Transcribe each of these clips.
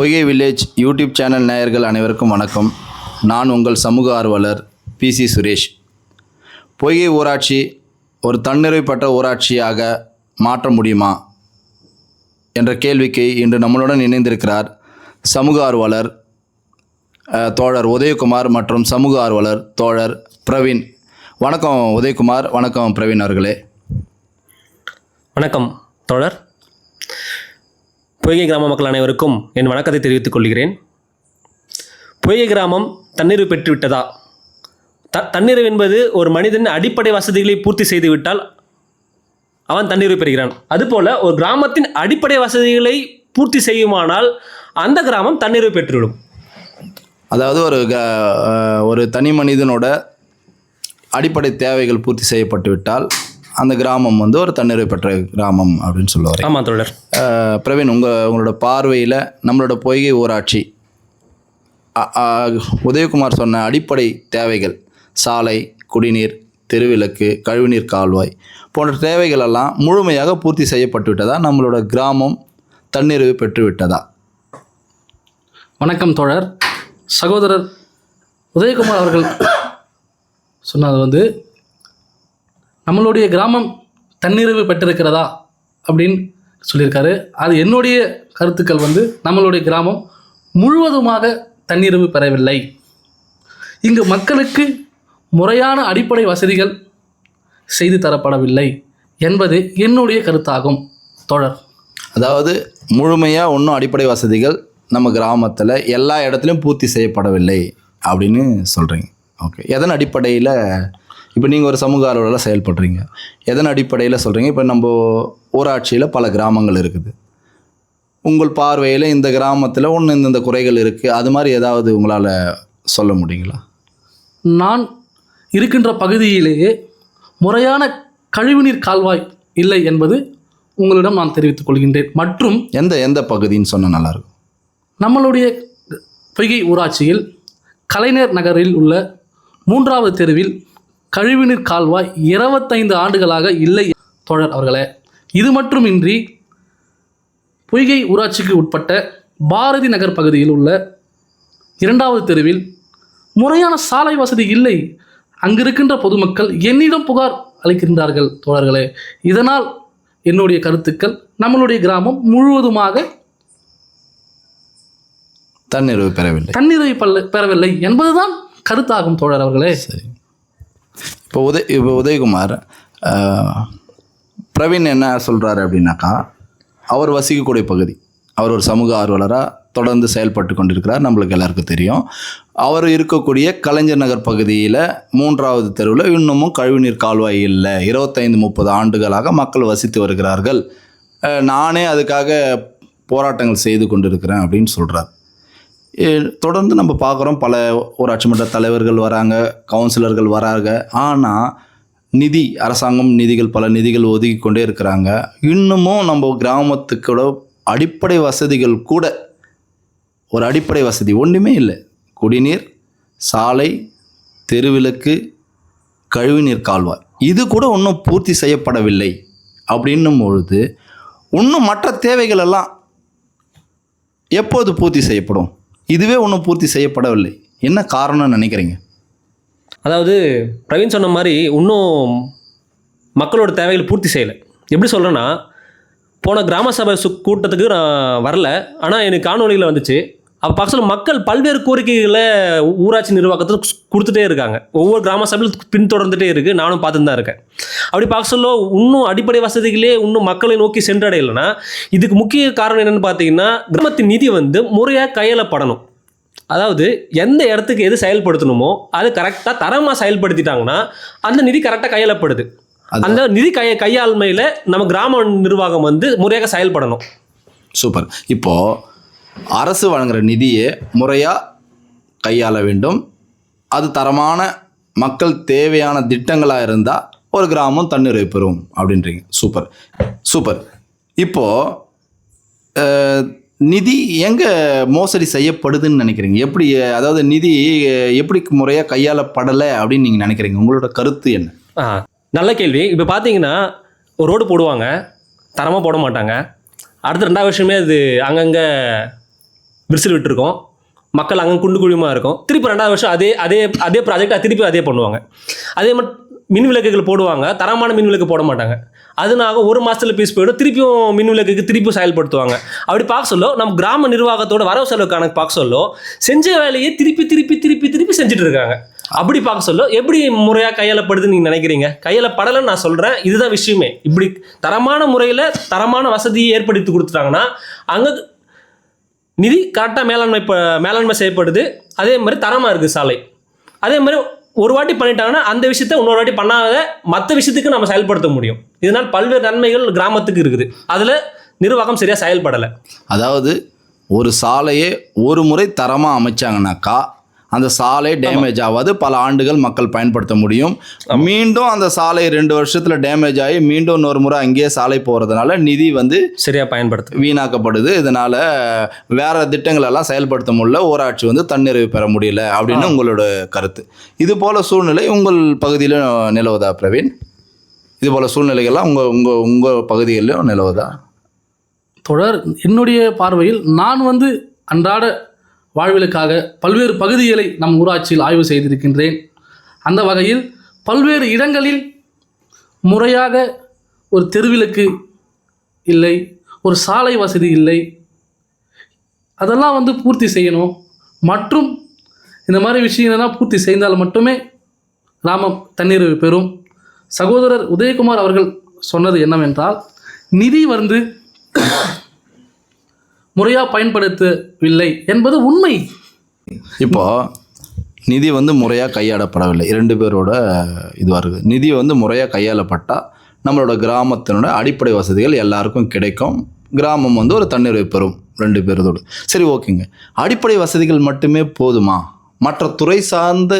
பொய்கை village YouTube channel நேயர்கள் அனைவருக்கும் வணக்கம். நான் உங்கள் சமூக ஆர்வலர் பிசி சுரேஷ். பொய்கை ஊராட்சி ஒரு தன்னிறைப்பட்ட ஊராட்சியாக மாற்ற முடியுமா என்ற கேள்விக்கு இன்று நம்மளுடன் இணைந்திருக்கிறார் சமூக ஆர்வலர் தோழர் உதயகுமார் மற்றும் சமூக ஆர்வலர் தோழர் பிரவீன். வணக்கம் உதயகுமார் வணக்கம் பிரவீன் அவர்களே. வணக்கம் தோழர். பொய்கை கிராம மக்கள் அனைவருக்கும் என் வணக்கத்தை தெரிவித்துக் கொள்கிறேன். பொய்கை கிராமம் தண்ணீர் பெற்றுவிட்டதா? த தண்ணீர் என்பது ஒரு மனிதன் அடிப்படை வசதிகளை பூர்த்தி செய்துவிட்டால் அவன் தண்ணீர் பெறுகிறான். அதுபோல் ஒரு கிராமத்தின் அடிப்படை வசதிகளை பூர்த்தி செய்யுமானால் அந்த கிராமம் தண்ணீர் பெற்றுவிடும். அதாவது ஒரு க- ஒரு தனி மனிதனோட அடிப்படை தேவைகள் பூர்த்தி செய்யப்பட்டு விட்டால் அந்த கிராமம் வந்து ஒரு தன்னிறைவு பெற்ற கிராமம் அப்படின்னு சொல்லுவார். ஆமாம் தோழர். பிரவீன் உங்கள் உங்களோட பார்வையில் நம்மளோட பொய்கை ஊராட்சி உதயகுமார் சொன்ன அடிப்படை தேவைகள் சாலை குடிநீர் தெருவிளக்கு கழிவுநீர் கால்வாய் போன்ற தேவைகள் எல்லாம் முழுமையாக பூர்த்தி செய்யப்பட்டு விட்டதா நம்மளோட கிராமம் தன்னிறைவு பெற்று விட்டதா வணக்கம் தோழர். சகோதரர் உதயகுமார் அவர்கள் சொன்னது வந்து நம்மளுடைய கிராமம் தன்னிறைவு பெற்றிருக்கிறதா அப்படின்னு சொல்லியிருக்காரு. அது என்னுடைய கருத்துக்கள் வந்து நம்மளுடைய கிராமம் முழுவதுமாக தன்னிறைவு பெறவில்லை. இங்கு மக்களுக்கு முறையான அடிப்படை வசதிகள் செய்து தரப்படவில்லை என்பது என்னுடைய கருத்தாகும். தொடர் அதாவது முழுமையாக ஒன்றும் அடிப்படை வசதிகள் நம்ம கிராமத்தில் எல்லா இடத்துலையும் பூர்த்தி செய்யப்படவில்லை அப்படின்னு சொல்கிறீங்க ஓகே எதன் அடிப்படையில் இப்போ நீங்கள் ஒரு சமூக ஆர்வலராக செயல்படுறீங்க. எதன் அடிப்படையில் சொல்கிறீங்க இப்போ நம்ம ஊராட்சியில் பல கிராமங்கள் இருக்குது. உங்கள் பார்வையில் இந்த கிராமத்தில் ஒன்று இந்தந்த குறைகள் இருக்குது அது மாதிரி ஏதாவது உங்களால் சொல்ல முடியுங்களா? நான் இருக்கின்ற பகுதியிலேயே முறையான கழிவுநீர் கால்வாய் இல்லை என்பது உங்களிடம் நான் தெரிவித்துக் கொள்கின்றேன். மற்றும் எந்த எந்த பகுதின்னு சொன்னால் நல்லாயிருக்கும். நம்மளுடைய பொய்கை ஊராட்சியில் கலைஞர் நகரில் உள்ள மூன்றாவது தெருவில் கழிவுநீர் கால்வாய் இருபத்தைந்து ஆண்டுகளாக இல்லை. தோழர் அவர்களே இது மட்டுமின்றி பொய்கை ஊராட்சிக்கு உட்பட்ட பாரதி நகர் பகுதியில் உள்ள இரண்டாவது தெருவில் முறையான சாலை வசதி இல்லை. அங்கிருக்கின்ற பொதுமக்கள் என்னிடம் புகார் அளிக்கின்றார்கள் தோழர்களே. இதனால் என்னுடைய கருத்துக்கள் நம்மளுடைய கிராமம் முழுவதுமாக தன்னிறைவு பெறவில்லை. பல்ல பெறவில்லை என்பதுதான் கருத்தாகும் தோழர் அவர்களே. சரி. இப்போ உதய் இப்போ உதயகுமார் பிரவீன் என்ன சொல்கிறாரு அப்படின்னாக்கா அவர் வசிக்கக்கூடிய பகுதி அவர் ஒரு சமூக ஆர்வலராக தொடர்ந்து செயல்பட்டு கொண்டிருக்கிறார் நம்மளுக்கு எல்லாருக்கும் தெரியும். அவர் இருக்கக்கூடிய கலைஞர் நகர் பகுதியில் மூன்றாவது தெருவில் இன்னமும் கழிவுநீர் கால்வாய் இல்லை. இருபத்தைந்து முப்பது ஆண்டுகளாக மக்கள் வசித்து வருகிறார்கள். நானே அதுக்காக போராட்டங்கள் செய்து கொண்டிருக்கிறேன் அப்படின்னு சொல்கிறார் தொடர்ந்து நம்ம பார்க்குறோம். பல ஊராட்சி மன்ற தலைவர்கள் வராங்க கவுன்சிலர்கள் வராங்க. ஆனால் நிதி அரசாங்கம் நிதிகள் பல நிதிகள் ஒதுக்கி கொண்டே இருக்கிறாங்க. இன்னமும் நம்ம கிராமத்துக்கூட அடிப்படை வசதிகள் கூட ஒரு அடிப்படை வசதி ஒன்றுமே இல்லை. குடிநீர் சாலை தெருவிளக்கு கழிவுநீர் கால்வாய். இது கூட இன்னும் பூர்த்தி செய்யப்படவில்லை. அப்படின்னும் பொழுது இன்னும் மற்ற தேவைகள் எல்லாம் எப்போது பூர்த்தி செய்யப்படும்? இதுவே ஒன்றும் பூர்த்தி செய்யப்படவில்லை. என்ன காரணம்னு நினைக்கிறீங்க? அதாவது பிரவீன் சொன்ன மாதிரி இன்னும் மக்களோட தேவைகள் பூர்த்தி செய்யலை. எப்படி சொல்கிறேன்னா போன கிராம சபை சு கூட்டத்துக்கு நான் வரல. ஆனால் எனக்கு காணொலியில் வந்துச்சு. அப்போ பக்கத்தில் மக்கள் பல்வேறு கோரிக்கைகளை ஊராட்சி நிர்வாகத்துக்கு ஸ் கொடுத்துட்டே இருக்காங்க. ஒவ்வொரு கிராம சபையில் பின்தொடர்ந்துட்டே இருக்குது நானும் பார்த்துட்டு தான் இருக்கேன். அப்படி பார்க்க சொல்ல இன்னும் அடிப்படை வசதிகளே இன்னும் மக்களை நோக்கி சென்றடையலைன்னா இதுக்கு முக்கிய காரணம் என்னென்னு பார்த்தீங்கன்னா கிராமத்தின் நிதி வந்து முறையாக கையாளப்படணும். அதாவது எந்த இடத்துக்கு எது செயல்படுத்தணுமோ அது கரெக்டாக தரமாக செயல்படுத்திட்டாங்கன்னா அந்த நிதி கரெக்டாக கையாளப்படுது. அந்த நிதி கைய கையாண்மையில் நம்ம கிராம நிர்வாகம் வந்து முறையாக செயல்படணும். சூப்பர். இப்போது அரசு வழங்குகிற நிதியை முறையாக கையாள வேண்டும். அது தரமான மக்கள் தேவையான திட்டங்களாக இருந்தால் ஒரு கிராமம் தன்னிறைவு பெறும் அப்படின்றீங்க. சூப்பர். சூப்பர். இப்போது நிதி எங்கே மோசடி செய்யப்படுதுன்னு நினைக்கிறீங்க? எப்படி அதாவது நிதி எப்படி முறையாக கையாளப்படலை அப்படின்னு நீங்கள் நினைக்கிறீங்க? உங்களோட கருத்து என்ன? ஆ நல்ல கேள்வி. இப்போ பார்த்தீங்கன்னா ஒரு ரோடு போடுவாங்க. தரமாக போட மாட்டாங்க. அடுத்த ரெண்டாவது விஷயமே அது அங்கங்கே விரிசல் விட்டுருக்கோம். மக்கள் அங்கே குண்டு குழியுமா இருக்கும். திருப்பி ரெண்டாவது வருஷம் அதே அதே அதே ப்ராஜெக்டாக திருப்பி அதே பண்ணுவாங்க. அதே மாதிரி மின் விளக்குகள் போடுவாங்க. தரமான மின் விளக்கு போட மாட்டாங்க. அதனாக ஒரு மாதத்தில் பீஸ் போயிடும். திருப்பியும் மின் விளக்குக்கு திருப்பியும் செயல்படுத்துவாங்க. அப்படி பார்க்க சொல்ல நம்ம கிராம நிர்வாகத்தோட வரவு செலவு கணக்கு பார்க்க சொல்ல செஞ்ச வேலையை திருப்பி திருப்பி திருப்பி திருப்பி செஞ்சுட்டு இருக்காங்க. அப்படி பார்க்க சொல்ல எப்படி முறையாக கையாளப்படுதுன்னு நீங்கள் நினைக்கிறீங்க? கையாளப்படலைன்னு நான் சொல்கிறேன் இதுதான் விஷயமே. இப்படி தரமான முறையில் தரமான வசதியை ஏற்படுத்தி கொடுத்துட்டாங்கன்னா அங்கே நிதி கரெக்டாக மேலாண்மை ப- மேலாண்மை செய்யப்படுது. அதே மாதிரி தரமாக இருக்குது சாலை. அதே மாதிரி ஒரு வாட்டி பண்ணிட்டாங்கன்னா அந்த விஷயத்த இன்னொரு வாட்டி பண்ணாத மற்ற விஷயத்துக்கு நம்ம செயல்படுத்த முடியும். இதனால் பல்வேறு நன்மைகள் கிராமத்துக்கு இருக்குது. அதில் நிர்வாகம் சரியாக செயல்படலை. அதாவது ஒரு சாலையை ஒரு முறை தரமாக அமைச்சாங்கனாக்கா அந்த சாலை டேமேஜ் ஆகாது. பல ஆண்டுகள் மக்கள் பயன்படுத்த முடியும். மீண்டும் அந்த சாலை ரெண்டு வருஷத்தில் டேமேஜ் ஆகி மீண்டும் இன்னொரு முறை அங்கேயே சாலை போகிறதுனால நிதி வந்து சரியாக பயன்படுத்து. வீணாக்கப்படுது. இதனால வேற திட்டங்கள் எல்லாம் செயல்படுத்த முடியல. ஊராட்சி வந்து தன்னிறைவு பெற முடியல அப்படின்னு உங்களோட கருத்து. இது போல சூழ்நிலை உங்கள் பகுதியில் நிலவுதா பிரவீன்? இது போல சூழ்நிலைகள்லாம் உங்கள் உங்கள் உங்கள் பகுதிகளிலும் நிலவுதா? தொடர் என்னுடைய பார்வையில் நான் வந்து அன்றாட வாழ்விலுக்காக பல்வேறு பகுதிகளை நம் ஊராட்சியில் ஆய்வு செய்திருக்கின்றேன். அந்த வகையில் பல்வேறு இடங்களில் முறையாக ஒரு தெருவிளக்கு இல்லை ஒரு சாலை வசதி இல்லை. அதெல்லாம் வந்து பூர்த்தி செய்யணும். மற்றும் இந்த மாதிரி விஷயங்கள்லாம் பூர்த்தி செய்தால் மட்டுமே கிராமம் தண்ணீர் பெறும். சகோதரர் உதயகுமார் அவர்கள் சொன்னது என்னவென்றால் நிதி வந்து முறையாக பயன்படுத்தவில்லை என்பது உண்மை. இப்போ நிதி வந்து முறையாக கையாளப்படவில்லை. இரண்டு பேரோட இதுவாக இருக்குது நிதி வந்து முறையாக கையாளப்பட்டால் நம்மளோட கிராமத்தினோட அடிப்படை வசதிகள் எல்லாருக்கும் கிடைக்கும். கிராமம் வந்து ஒரு தன்னிறைவு பெறும் ரெண்டு பேரதோடு சரி ஓகேங்க. அடிப்படை வசதிகள் மட்டுமே போதுமா? மற்ற துறை சார்ந்து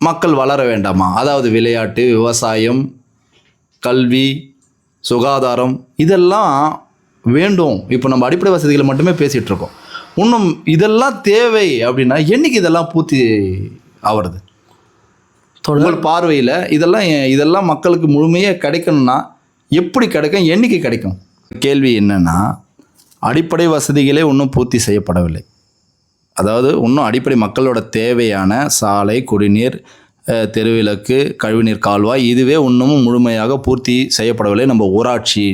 மக்கள் வளர வேண்டாமா? அதாவது விளையாட்டு விவசாயம் கல்வி சுகாதாரம் இதெல்லாம் வேண்டும். இப்போ நம்ம அடிப்படை வசதிகளை மட்டுமே பேசிகிட்டு இருக்கோம். இன்னும் இதெல்லாம் தேவை அப்படின்னா என்னைக்கு இதெல்லாம் பூர்த்தி ஆவறது? உங்கள் பார்வையில் இதெல்லாம் இதெல்லாம் மக்களுக்கு முழுமையாக கிடைக்கணும்னா எப்படி கிடைக்கும் என்னைக்கு கிடைக்கும்? கேள்வி என்னன்னா அடிப்படை வசதிகளே இன்னும் பூர்த்தி செய்யப்படவில்லை. அதாவது இன்னும் அடிப்படை மக்களோட தேவையான சாலை குடிநீர் தெருவிளக்கு கழிவுநீர் கால்வாய் இதுவே இன்னமும் முழுமையாக பூர்த்தி செய்யப்படவில்லை. நம்ம ஊராட்சி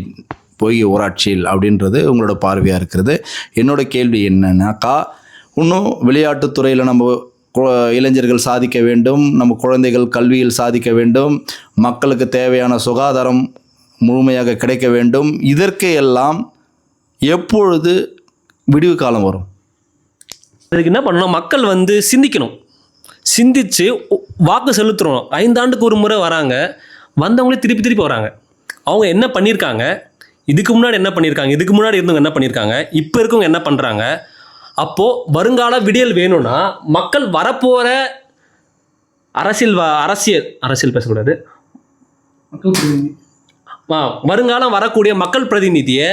போய் ஊராட்சியில் அப்படின்றது உங்களோட பார்வையாக இருக்கிறது. என்னோட கேள்வி என்னன்னாக்கா இன்னும் விளையாட்டுத்துறையில் நம்ம கு- இளைஞர்கள் சாதிக்க வேண்டும் நம்ம குழந்தைகள் கல்வியில் சாதிக்க வேண்டும் மக்களுக்கு தேவையான சுகாதாரம் முழுமையாக கிடைக்க வேண்டும் இதற்கு எல்லாம் எப்பொழுது விடிவு காலம் வரும்? அதுக்கு என்ன பண்ணணும்? மக்கள் வந்து சிந்திக்கணும். சிந்திச்சு வாக்கு செலுத்துகிறோம் ஐந்தாண்டுக்கு ஒரு முறை வராங்க. வந்தவங்களே திருப்பி திருப்பி வராங்க. அவங்க என்ன பண்ணியிருக்காங்க இதுக்கு முன்னாடி என்ன பண்ணியிருக்காங்க இதுக்கு முன்னாடி இருந்தவங்க என்ன பண்ணியிருக்காங்க இப்போ இருக்கவங்க என்ன பண்ணுறாங்க அப்போது வருங்கால விடியல் வேணும்னா மக்கள் வரப்போகிற அரசியல் அரசியல் அரசியல் பேசக்கூடாது. வருங்காலம் வரக்கூடிய மக்கள் பிரதிநிதியை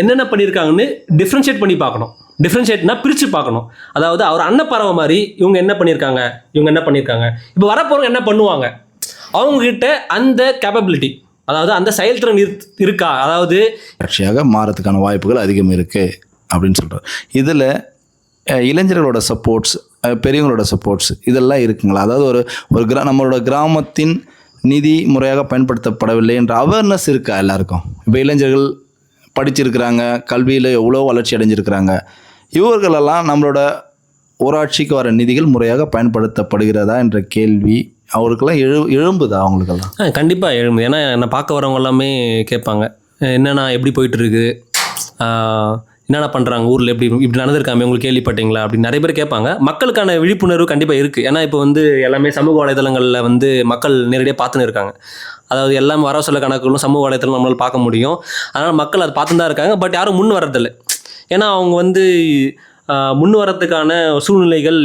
என்னென்ன பண்ணியிருக்காங்கன்னு டிஃப்ரென்ஷியேட் பண்ணி பார்க்கணும். டிஃப்ரென்ஷியேட்னா பிரித்து பார்க்கணும். அதாவது அவர் அன்னப்பறவை மாதிரி இவங்க என்ன பண்ணியிருக்காங்க இவங்க என்ன பண்ணியிருக்காங்க இப்போ வரப்போறவங்க என்ன பண்ணுவாங்க? அவங்கக்கிட்ட அந்த கேப்பபிலிட்டி அதாவது அந்த செயல்திறன் இருக்கா? அதாவது கட்சியாக மாறதுக்கான வாய்ப்புகள் அதிகம் இருக்குது அப்படின்னு சொல்கிறார் இதில் இளைஞர்களோட சப்போர்ட்ஸ் பெரியவங்களோட சப்போர்ட்ஸ் இதெல்லாம் இருக்குங்களா? அதாவது ஒரு ஒரு கிரா நம்மளோட கிராமத்தின் நிதி முறையாக பயன்படுத்தப்படவில்லை என்ற அவேர்னஸ் இருக்கா எல்லாருக்கும்? இப்போ இளைஞர்கள் படிச்சிருக்கிறாங்க கல்வியில் எவ்வளோ வளர்ச்சி அடைஞ்சிருக்கிறாங்க. இவர்களெல்லாம் நம்மளோட ஊராட்சிக்கு வர நிதிகள் முறையாக பயன்படுத்தப்படுகிறதா என்ற கேள்வி அவருக்கெல்லாம் எழு எழும்புதா அவங்களுக்கெல்லாம்? கண்டிப்பாக எழும்புது ஏன்னா என்னை பார்க்க வரவங்க எல்லாமே கேட்பாங்க. அஹ் என்னண்ணா எப்படி போயிட்டு இருக்கு என்னென்ன பண்ணுறாங்க ஊரில் எப்படி இப்படி நடந்திருக்காமே? உங்களுக்கு கேள்விப்பட்டீங்களா? அப்படின்னு நிறைய பேர் கேட்பாங்க. மக்களுக்கான விழிப்புணர்வு கண்டிப்பாக இருக்குது ஏன்னா இப்போ வந்து எல்லாமே சமூக வலைதளங்களில் வந்து மக்கள் நேரடியாக பார்த்துன்னு இருக்காங்க. அதாவது எல்லாம் வர சொல்ல கணக்குகளும் சமூக வலைதளம் நம்மளால் பார்க்க முடியும். அதனால் மக்கள் அதை பார்த்து தான் இருக்காங்க. பட் யாரும் முன் வரதில்லை. ஏன்னா அவங்க வந்து முன் வரதுக்கான சூழ்நிலைகள்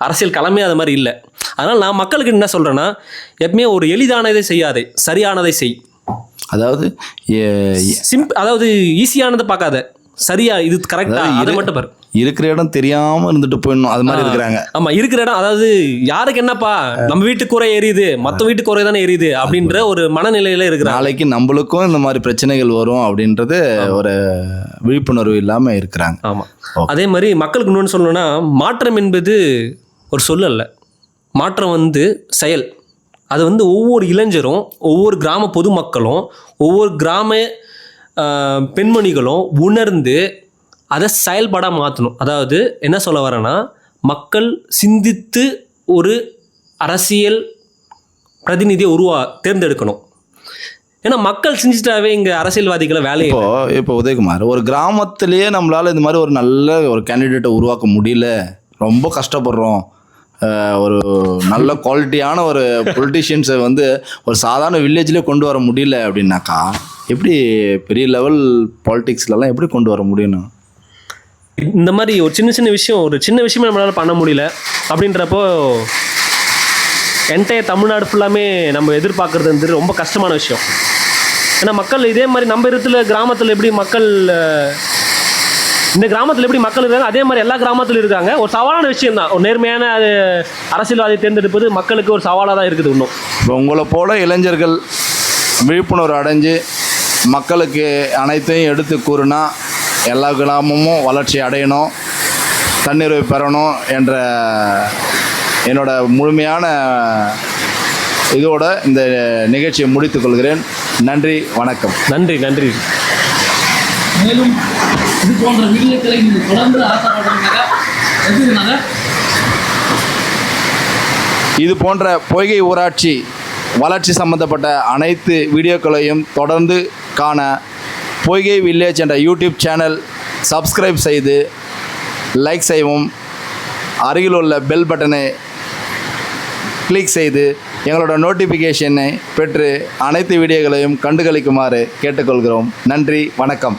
அரசியல் களமே அது மாதிரி இல்லை. அதனால் நான் மக்களுக்கு என்ன சொல்கிறேன்னா எப்பவுமே ஒரு எளிதானதை செய்யாதே சரியானதை செய். அதாவது சிம்ப் அதாவது ஈஸியானதை பார்க்காத சரியா இது கரெக்டா அதாவது அதை இரு- மட்டும் பாரு. இருக்கிற இடம் தெரியாமல் இருந்துட்டு போயிடணும் அது மாதிரி இருக்கிறாங்க. ஆமா இருக்கிற இடம் அதாவது யாருக்கு என்னப்பா நம்ம வீட்டு கூரை எரியுது மத்த வீட்டு கூரை தானே எரியுது அப்படின்ற ஒரு மனநிலையில இருக்கிறாங்க. நாளைக்கு நம்மளுக்கும் இந்த மாதிரி பிரச்சனைகள் வரும் அப்படின்றது ஒரு விழிப்புணர்வு இல்லாமல் இருக்கிறாங்க. ஆமா. அதே மாதிரி மக்களுக்கு இன்னொன்று சொல்லணும்னா மாற்றம் என்பது ஒரு சொல் அல்ல மாற்றம் வந்து செயல். அது வந்து ஒவ்வொரு இளைஞரும் ஒவ்வொரு கிராம பொதுமக்களும் ஒவ்வொரு கிராம பெண்மணிகளும் உணர்ந்து அதை செயல்பட மாற்றணும் அதாவது என்ன சொல்ல வரேன்னா மக்கள் சிந்தித்து ஒரு அரசியல் பிரதிநிதியை உருவா தேர்ந்தெடுக்கணும். ஏன்னா மக்கள் செஞ்சுட்டாவே இங்கே அரசியல்வாதிகளை வேலையை இப்போ இப்போ உதயகுமார் ஒரு கிராமத்திலேயே நம்மளால இந்த மாதிரி ஒரு நல்ல ஒரு கேண்டிடேட்டை உருவாக்க முடியல. ரொம்ப கஷ்டப்படுறோம். ஒரு நல்ல குவாலிட்டியான ஒரு பொலிட்டிஷியன்ஸை வந்து ஒரு சாதாரண வில்லேஜ்லேயே கொண்டு வர முடியல அப்படின்னாக்கா எப்படி பெரிய லெவல் பாலிடிக்ஸ்லலாம் எப்படி கொண்டு வர முடியும் இந்த மாதிரி ஒரு சின்ன சின்ன விஷயம் ஒரு சின்ன விஷயமே நம்மளால பண்ண முடியல அப்படின்றப்போ என்டையர் தமிழ்நாடு ஃபுல்லாமே நம்ம எதிர்பார்க்கறது வந்து ரொம்ப கஷ்டமான விஷயம். ஏன்னா மக்கள் இதே மாதிரி நம்ம இடத்துல கிராமத்தில் எப்படி மக்கள் இந்த கிராமத்தில் எப்படி மக்கள் இருக்காங்க? அதே மாதிரி எல்லா கிராமத்திலும் இருக்காங்க. ஒரு சவாலான விஷயம் தான் ஒரு நேர்மையான அது அரசியல்வாதி தேர்ந்தெடுப்பது மக்களுக்கு ஒரு சவாலாக தான் இருக்குது இன்னும். இப்போ உங்களை போல இளைஞர்கள் விழிப்புணர்வு அடைஞ்சு மக்களுக்கு அனைத்தையும் எடுத்து கூறுனா எல்லா கிராமமும் வளர்ச்சி அடையணும் தன்னிறைவு பெறணும் என்ற என்னோட முழுமையான இதோட இந்த நிகழ்ச்சியை முடித்துக் கொள்கிறேன். நன்றி வணக்கம். நன்றி நன்றி. மேலும் இது போன்ற வீடியோக்களை நீங்கள் தொடர்ந்து ஆசைப்படுறீங்க எதுனால இது போன்ற பொய்கை ஊராட்சி வளர்ச்சி சம்பந்தப்பட்ட அனைத்து வீடியோக்களையும் தொடர்ந்து காண பொய்கை வில்லேஜ் என்ற யூடியூப் சேனல் சப்ஸ்கிரைப் செய்து லைக் செய்யவும் அருகில் உள்ள பெல் பட்டனை கிளிக் செய்து எங்களோட நோட்டிஃபிகேஷனை பெற்று அனைத்து வீடியோக்களையும் கண்டுகளிக்குமாறு கேட்டுக்கொள்கிறோம். நன்றி வணக்கம்.